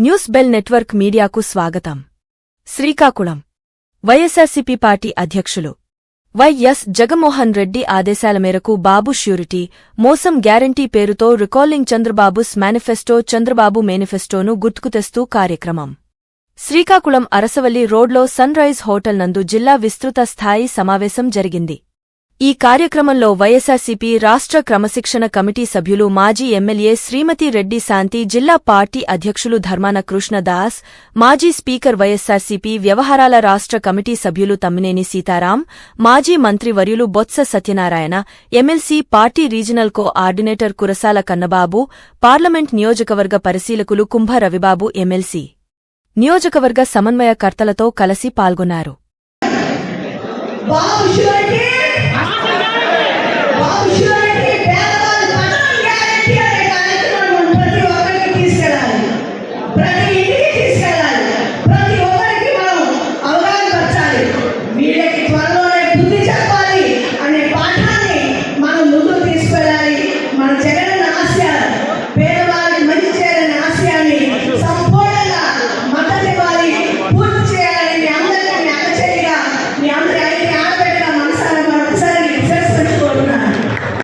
News bell network మీడియాకు స్వాగతం. Srikakulam. YSRCP party అధ్యక్షులు. వైఎస్ జగన్మోహన్ రెడ్డి ఆదేశాల మేరకు బాబు ష్యూరిటీ మోసం గ్యారంటీ పేరుతో రికాలింగ్ చంద్రబాబుస్ మేనిఫెస్టో చంద్రబాబు మేనిఫెస్టోను గుర్తుకు తెస్తూ కార్యక్రమం. శ్రీకాకుళం అరసవల్లి రోడ్లో సన్ రైజ్ హోటల్ నందు జిల్లా విస్తృత స్థాయి సమావేశం జరిగింది. ఈ కార్యక్రమంలో వైఎస్సార్సీపీ రాష్ట్ర క్రమశిక్షణ కమిటీ సభ్యులు మాజీ ఎమ్మెల్యే శ్రీమతి రెడ్డి శాంతి జిల్లా పార్టీ అధ్యక్షులు ధర్మాన కృష్ణదాస్ మాజీ స్పీకర్ వైఎస్సార్సీపీ వ్యవహారాల రాష్ట్ర కమిటీ సభ్యులు తమ్మినేని సీతారాం మాజీ మంత్రివర్యులు Botsa Satyanarayana MLC party regional coordinator Kurasala Kannababu parliament నియోజకవర్గ పరిశీలకులు కుంభ రవిబాబు ఎమ్మెల్సీ. నియోజకవర్గ సమన్వయకర్తలతో కలిసి పాల్గొన్నారు.